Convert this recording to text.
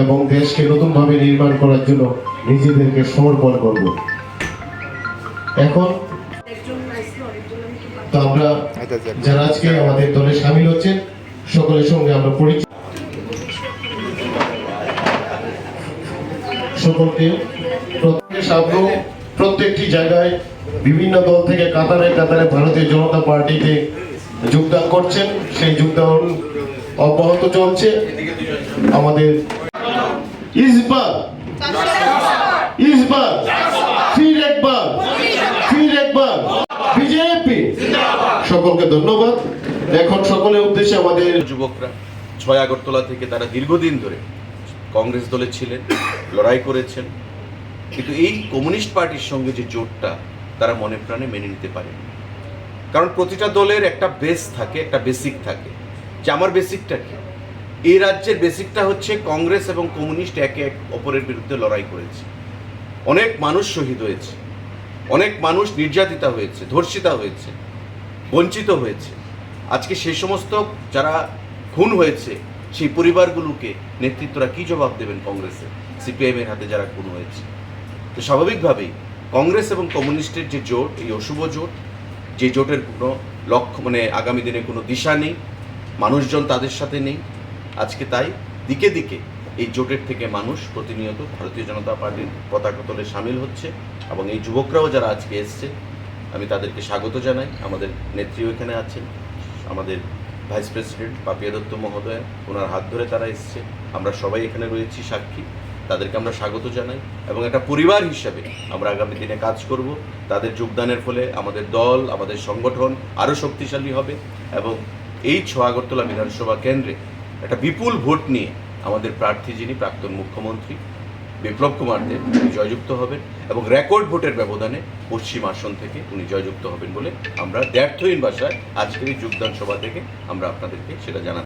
এবং দেশকে নতুনভাবে নির্মাণ করার জন্য নিজেদেরকে সমর্পণ করব। এখন তো আমরা যারা আজকে আমাদের দলে সামিল হচ্ছেন, সকলের সঙ্গে আমরা পরিচয় সকলকে প্রত্যেকটি জায়গায় বিভিন্ন দল থেকে কাতারে কাতারে ভারতীয় জনতা পার্টিতে যোগদান করছেন। সেই যোগদান অব্যাহত চলছে। আমাদের ইসবার ইসবার ফির একবার। বিজেপি। সকলকে ধন্যবাদ। এখন সকলের উদ্দেশ্যে আমাদের যুবকরা, ছয় আগরতলা থেকে তারা দীর্ঘদিন ধরে কংগ্রেস দলে ছিলেন, লড়াই করেছেন। কিন্তু এই কমিউনিস্ট পার্টির সঙ্গে যে জোটটা তারা মনে প্রাণে মেনে নিতে পারে কারণ প্রতিটা দলের একটা বেস থাকে, একটা বেসিক থাকে। যে আমার বেসিকটা কি? এই রাজ্যের বেসিকটা হচ্ছে কংগ্রেস এবং কমিউনিস্ট একে এক অপরের বিরুদ্ধে লড়াই করেছে। অনেক মানুষ শহীদ হয়েছে। অনেক মানুষ নির্যাতিতা হয়েছে, ধর্ষিতা হয়েছে, বঞ্চিত হয়েছে। আজকে সেই সমস্ত যারা খুন হয়েছে, সেই পরিবারগুলোকে নেতৃত্বরা কি জবাব দেবেন কংগ্রেসে? সিপিআইএমের হাতে যারা খুন হয়েছে। তো স্বাভাবিকভাবেই কংগ্রেস এবং কমিউনিস্টের যে জোট, এই অশুভ জোট, যে জোটের কোনো লক্ষ্য মানে আগামী দিনে কোনো দিশা নেই, মানুষজন তাদের সাথে নেই। আজকে তাই দিকে দিকে এই জোটের থেকে মানুষ প্রতিনিয়ত ভারতীয় জনতা পার্টির পতাকা তলে সামিল হচ্ছে এবং এই যুবকরাও যারা আজকে এসছে, আমি তাদেরকে স্বাগত জানাই। আমাদের নেত্রীও এখানে আছেন। আমাদের ভাইস প্রেসিডেন্ট পাপিয়া দত্ত মহোদয়, ওনার হাত ধরে তারা এসছে। আমরা সবাই এখানে রয়েছি সাক্ষী। তাদেরকে আমরা স্বাগত জানাই এবং একটা পরিবার হিসাবে আমরা আগামী দিনে কাজ করব। তাদের যোগদানের ফলে আমাদের দল, আমাদের সংগঠন আরও শক্তিশালী হবে এবং এই ছ আগরতলা বিধানসভা কেন্দ্রে একটা বিপুল ভোট নিয়ে আমাদের প্রার্থী যিনি প্রাক্তন মুখ্যমন্ত্রী, বিপ্লব কুমার দেব, উনি জয়যুক্ত হবেন এবং রেকর্ড ভোটের ব্যবধানে পশ্চিম আসন থেকে উনি জয়যুক্ত হবেন বলে আমরা ব্যর্থহীন ভাষায় আজকের এই যোগদান সভা থেকে আমরা আপনাদেরকে সেটা জানাতে